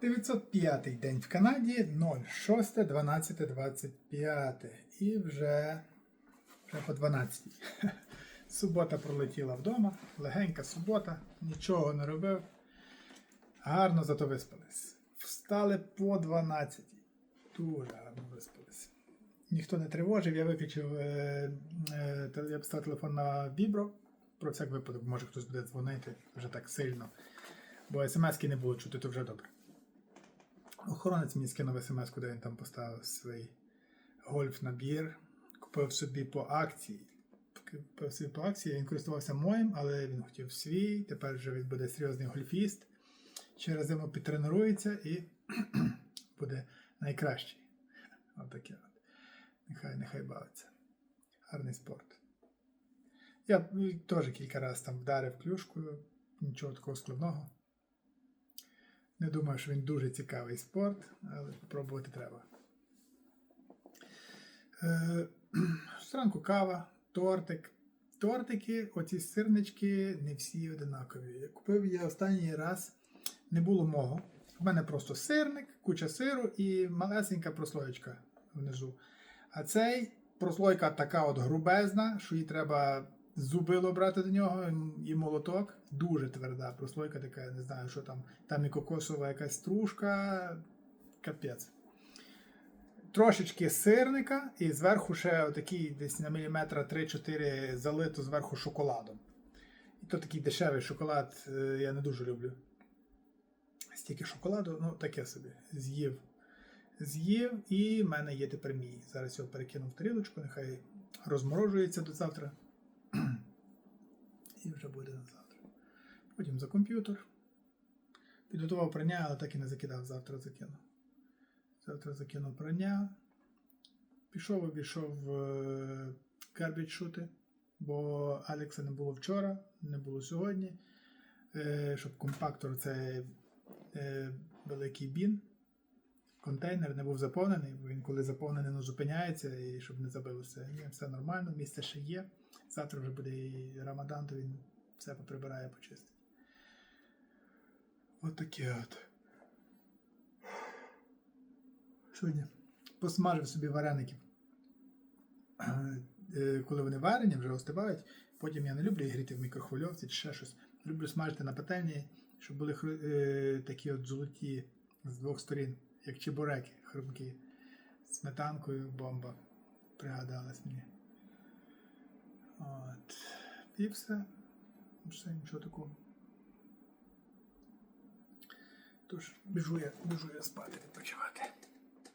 905 день в Канаді 06.12.25. І вже, вже по 12. Субота пролетіла вдома, легенька субота, нічого не робив. Гарно зато виспались. Встали по 12. Дуже гарно виспались. Ніхто не тривожив, я виключив е, е, я поставив телефон на вібро. Про всяк випадок, може хтось буде дзвонити вже так сильно. Бо смс-ки не було чути, то вже добре. Охоронець мені скинув смс, куди він там поставив свій гольф-набір. Купив собі по акції. Купив собі по акції, він користувався моїм, але він хотів свій. Тепер вже він буде серйозний гольфіст. Через зиму підтренується і буде найкращий. Отаке от. Нехай, нехай бавиться. Гарний спорт. Я теж кілька разів там вдарив клюшкою, нічого такого складного. Не думаю, що він дуже цікавий спорт, але спробувати треба. Е, Зранку кава, тортик. Тортики, оці сирнички, не всі одинакові. Купив я останній раз, не було мого. У мене просто сирник, куча сиру і малесенька прослоєчка внизу. А цей прослойка така от грубезна, що їй треба зубило брати до нього і молоток. Дуже тверда прослойка, така, я не знаю, що там. Там і кокосова якась стружка. Капець. Трошечки сирника, і зверху ще отакий десь на міліметра 3-4 залито зверху шоколадом. І то такий дешевий шоколад е, я не дуже люблю. Стільки шоколаду, ну таке собі. З'їв. З'їв, і в мене є тепер мій. Зараз його перекину в тарілочку, нехай розморожується до завтра. І вже буде на завтра. Потім за комп'ютер. Підготував прання, але так і не закидав. Завтра закину. Завтра закину прання. Пішов, обійшов е, garbage шути, бо Алекса не було вчора, не було сьогодні. Е, щоб компактор цей е, великий бін, контейнер не був заповнений, бо він коли заповнений, ну, зупиняється і щоб не забилося. Є все нормально, місце ще є. Завтра вже буде і Рамадан, то він все поприбирає, почистить. От таке от. Сьогодні посмажив собі вареників. Е, Коли вони варені, вже остивають. Потім я не люблю гріти в мікрохвильовці чи ще щось. Люблю смажити на пательні, щоб були е, такі от золоті з двох сторін, як чебуреки, хрумкі. Сметанкою бомба. Пригадалась мені. І все. Все, нічого такого. Тож, біжу я, біжу я спати, відпочивати.